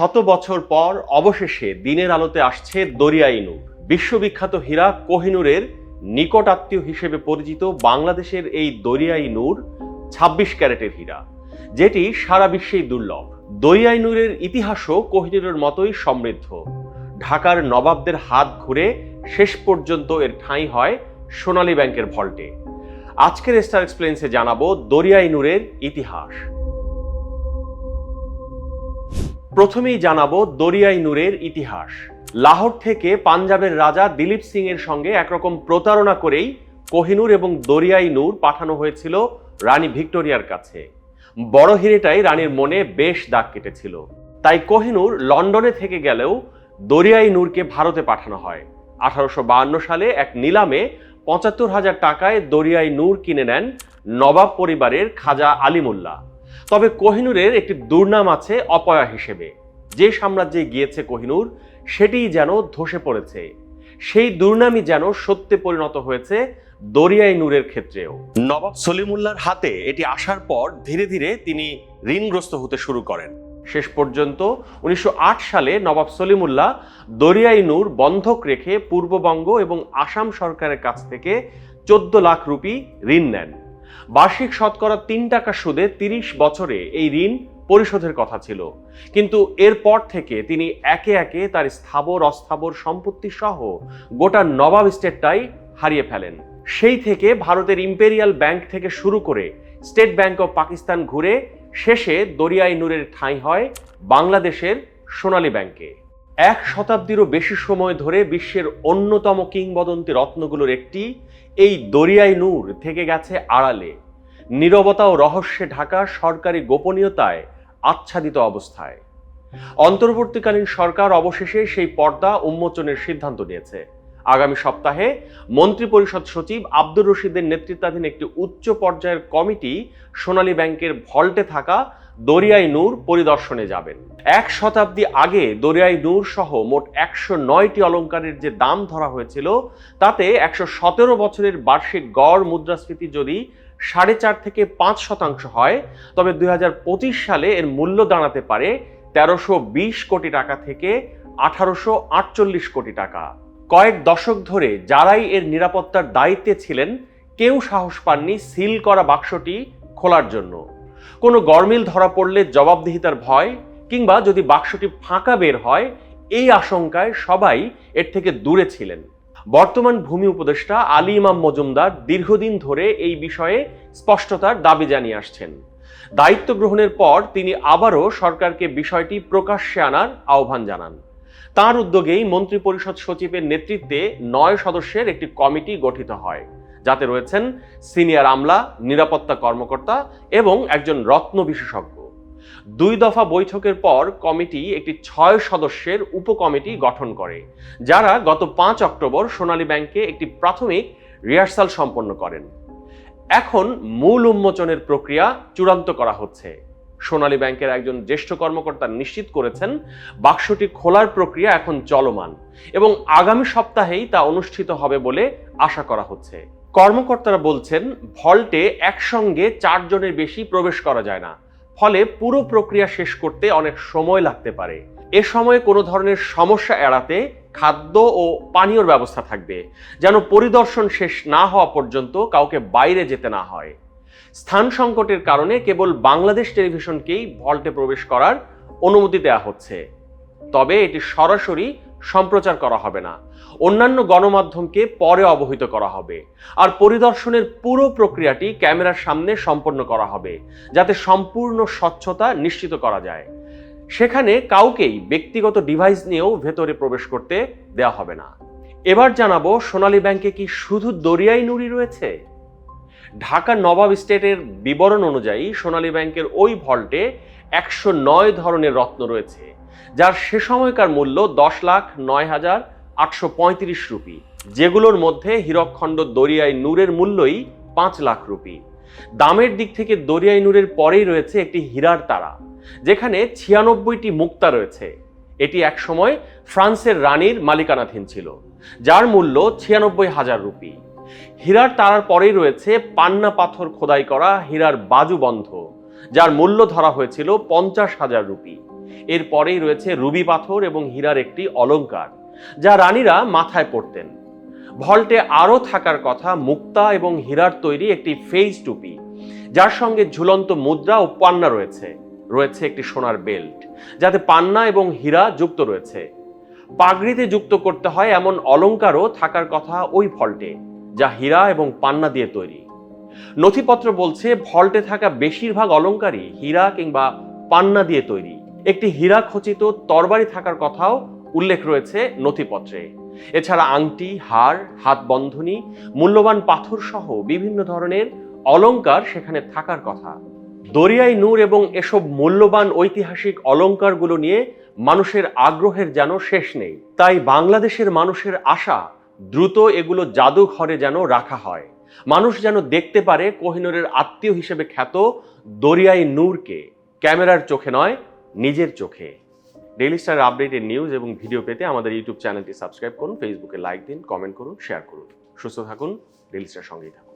শত বছর পর অবশেষে দিনের আলোতে আসছে দরিয়াই নূর। বিশ্ববিখ্যাত হীরা কোহিনুরের নিকট আত্মীয় হিসেবে পরিচিত বাংলাদেশের এই দরিয়াই নূর ছাব্বিশ ক্যারেটের হীরা, যেটি সারা বিশ্বেই দুর্লভ। দরিয়াই নূরের ইতিহাসও কোহিনুরের মতোই সমৃদ্ধ। ঢাকার নবাবদের হাত ঘুরে শেষ পর্যন্ত এর ঠাঁই হয় সোনালী ব্যাংকের ভল্টে। আজকের স্টার এক্সপ্লেন্সে জানাব দরিয়াই নূরের ইতিহাস। প্রথমেই জানাব দরিয়াই নূরের ইতিহাস। লাহোর থেকে পাঞ্জাবের রাজা দিলীপ সিং এর সঙ্গে একরকম প্রতারণা করেই কোহিনুর এবং দরিয়াই নূর পাঠানো হয়েছিল রানী ভিক্টোরিয়ার কাছে। বড় হিরেটাই রানীর মনে বেশ দাগ কেটেছিল। তাই কোহিনুর লন্ডনে থেকে গেলেও দরিয়াই নূরকে ভারতে পাঠানো হয়। আঠারোশো সালে এক নিলামে পঁচাত্তর হাজার টাকায় দরিয়াই নূর কিনে নেন নবাব পরিবারের খাজা আলিমুল্লাহ। তবে কোহিনুরের একটি দুর্নাম আছে অপয়া হিসেবে। যে সাম্রাজ্যে গিয়েছে কোহিনুর সেটিই যেন ধসে পড়েছে। সেই দুর্নামই যেন সত্যে পরিণত হয়েছে দরিয়াই নূরের ক্ষেত্রেও। নবাব সলিমুল্লাহর হাতে এটি আসার পর ধীরে ধীরে তিনি ঋণগ্রস্ত হতে শুরু করেন। শেষ পর্যন্ত উনিশশো আট সালে নবাব সলিমুল্লাহ দরিয়াই নূর বন্ধক রেখে পূর্ববঙ্গ এবং আসাম সরকারের কাছ থেকে চোদ্দ লাখ রুপি ঋণ নেন। বার্ষিক শতকরা তিন টাকা সুদে তিরিশ বছরে এই ঋণ পরিশোধের কথা ছিল। কিন্তু এরপর থেকে তিনি একে একে তার স্থাবর, অস্থাবর সম্পত্তি সহ গোটা নবাব স্টেটটাই হারিয়ে ফেলেন। সেই থেকে ভারতের ইম্পেরিয়াল ব্যাংক থেকে শুরু করে স্টেট ব্যাংক অফ পাকিস্তান ঘুরে শেষে দরিয়াই নূরের ঠাঁই হয় বাংলাদেশের সোনালী ব্যাংকে। এক শতাব্দীরও বেশি সময় ধরে বিশ্বের অন্যতম কিংবদন্তি রত্নগুলোর একটি, এই দরিয়াই নূর থেকে গেছে আড়ালে। নীরবতা ও রহস্যে ঢাকা সরকারি গোপনীয়তায় আচ্ছাদিত অবস্থায়। অন্তর্বর্তীকালীন সরকার অবশেষে সেই পর্দা উন্মোচনের সিদ্ধান্ত নিয়েছে। আগামী সপ্তাহে মন্ত্রিপরিষদ সচিব আব্দুর রশিদের নেতৃত্বাধীন একটি উচ্চ পর্যায়ের কমিটি সোনালী ব্যাংকের ভল্টে থাকা দরিয়াই নূর পরিদর্শনে যাবেন। এক শতাব্দী আগে দরিয়াই নূর সহ মোট একশো নয়টি অলঙ্কারের যে দাম ধরা হয়েছিল, তাতে একশো সতেরো বছরের বার্ষিক গড় মুদ্রাস্ফীতি যদি সাড়ে চার থেকে পাঁচ শতাংশ হয়, তবে দু হাজার পঁচিশ সালে এর মূল্য দাঁড়াতে পারে তেরোশো কোটি টাকা থেকে আঠারোশো আটচল্লিশ কোটি টাকা। কয়েক দশক ধরে যারাই এর নিরাপত্তার দায়িত্বে ছিলেন, কেউ সাহস পাননি সিল করা বাক্সটি খোলার জন্য। কোনো গরমিল ধরা পড়লে জবাবদিহিতার ভয় কিংবা যদি বাক্সটি ফাঁকা বের হয়, এই আশঙ্কায় সবাই এর থেকে দূরে ছিলেন। বর্তমান ভূমি উপদেষ্টা আলী ইমাম মজুমদার দীর্ঘদিন ধরে এই বিষয়ে স্পষ্টতার দাবি জানিয়ে আসছেন। দায়িত্ব গ্রহণের পর তিনি আবারও সরকারকে বিষয়টি প্রকাশ্যে আনার আহ্বান জানান। তার উদ্যোগেই মন্ত্রিপরিষদ সচিবের নেতৃত্বে নয় সদস্যের একটি কমিটি গঠিত হয়। যাতে রয়েছেন সিনিয়র আমলা, নিরাপত্তা কর্মকর্তা এবং একজন রত্ন বিশেষজ্ঞ। দুই দফা বৈঠকের পর কমিটি একটি ছয় সদস্যের উপকমিটি গঠন করে, যারা গত পাঁচ অক্টোবর সোনালী ব্যাংকে একটি প্রাথমিক রিহার্সাল সম্পন্ন করেন। এখন মূল উন্মোচনের প্রক্রিয়া চূড়ান্ত করা হচ্ছে। সোনালী ব্যাংকের একজন জ্যেষ্ঠ কর্মকর্তা নিশ্চিত করেছেন, বাক্সটি খোলার প্রক্রিয়া এখন চলমান এবং আগামী সপ্তাহেই তা অনুষ্ঠিত হবে বলে আশা করা হচ্ছে। কর্মকর্তারা বলছেন, ভল্টে একসঙ্গে চারজনের বেশি প্রবেশ করা যায় না। ফলে পুরো প্রক্রিয়া শেষ করতে অনেক সময় লাগতে পারে। এ সময়ে কোনো ধরনের সমস্যা এড়াতে খাদ্য ও পানীয়র ব্যবস্থা থাকবে, যেন পরিদর্শন শেষ না হওয়া পর্যন্ত কাউকে বাইরে যেতে না হয়। স্থান সংকটের কারণে কেবল বাংলাদেশ টেলিভিশনকেই ভল্টে প্রবেশ করার অনুমতি দেওয়া হচ্ছে। তবে এটি সরাসরি সম্প্রচার করা হবে না। অন্যান্য গণমাধ্যমকে পরে অবহিত করা হবে। আর পরিদর্শনের পুরো প্রক্রিয়াটি ক্যামেরার সামনে সম্পন্ন করা হবে, যাতে সম্পূর্ণ স্বচ্ছতা নিশ্চিত করা যায়। সেখানে কাউকেই ব্যক্তিগত ডিভাইস নিয়েও ভেতরে প্রবেশ করতে দেওয়া হবে না। এবার জানাব, সোনালী ব্যাংকে কি শুধু দরিয়াই নুড়ি রয়েছে? ঢাকা নবাব স্টেটের বিবরণ অনুযায়ী সোনালী ব্যাংকের ওই ভল্টে একশো নয় ধরনের রত্ন রয়েছে, যার সে সময়কার মূল্য দশ লাখ নয় হাজার আটশো পঁয়ত্রিশ রুপি, যেগুলোর মধ্যে হীরকখণ্ড দরিয়াই নূরের মূল্যই পাঁচ লাখ রুপি। দামের দিক থেকে দরিয়াই নূরের পরেই রয়েছে একটি হীরার তারা, যেখানে ছিয়ানব্বইটি মুক্তা রয়েছে। এটি একসময় ফ্রান্সের রানীর মালিকানাধীন ছিল, যার মূল্য ছিয়ানব্বই হাজার রুপি। হীরার তারার পরেই রয়েছে পান্না পাথর খোদাই করা হীরার বাজু বন্ধ, যার মূল্য ধরা হয়েছিল পঞ্চাশ হাজার রুপি। এরপরেই রয়েছে রুবি পাথর এবং হীরার একটি অলংকার যা রানীরা মাথায় পরতেন ভল্টে আরও থাকার কথা মুক্তা এবং হীরার তৈরি একটি ফেজ টুপি, যার সঙ্গে ঝুলন্ত মুদ্রা ও পান্না রয়েছে। রয়েছে একটি সোনার বেল্ট, যাতে পান্না এবং হীরা যুক্ত রয়েছে। পাগড়িতে যুক্ত করতে হয় এমন অলংকারও থাকার কথা ওই ভল্টে। যা হীরা এবং পান্না দিয়ে তৈরি। নথিপত্র বলছে, ভল্টে থাকা বেশিরভাগ অলংকারই হীরা কিংবা পান্না দিয়ে তৈরি। একটি হীরা খচিত তরবারি থাকার কথাও উল্লেখ রয়েছে নথিপত্রে। এছাড়া আংটি, হার, হাত বন্ধনী, মূল্যবান পাথর সহ বিভিন্ন ধরনের অলঙ্কার সেখানে থাকার কথা। দরিয়াই নূর এবং এসব মূল্যবান ঐতিহাসিক অলঙ্কারগুলো নিয়ে মানুষের আগ্রহের যেন শেষ নেই। তাই বাংলাদেশের মানুষের আশা দ্রুত এগুলো জাদুঘরে যেন রাখা হয়। মানুষ যেন দেখতে পারে কোহিনুরের আত্মীয় হিসেবে খ্যাত দরিয়াই নূরকে। ক্যামেরার চোখে নয়, নিজের চোখে। ডেইলি স্টার আপডেটের নিউজ এবং ভিডিও পেতে আমাদের ইউটিউব চ্যানেলটি সাবস্ক্রাইব করুন ফেসবুকে লাইক দিন কমেন্ট করুন শেয়ার করুন। সুস্থ থাকুন ডেইলি স্টার সঙ্গেই থাকুন।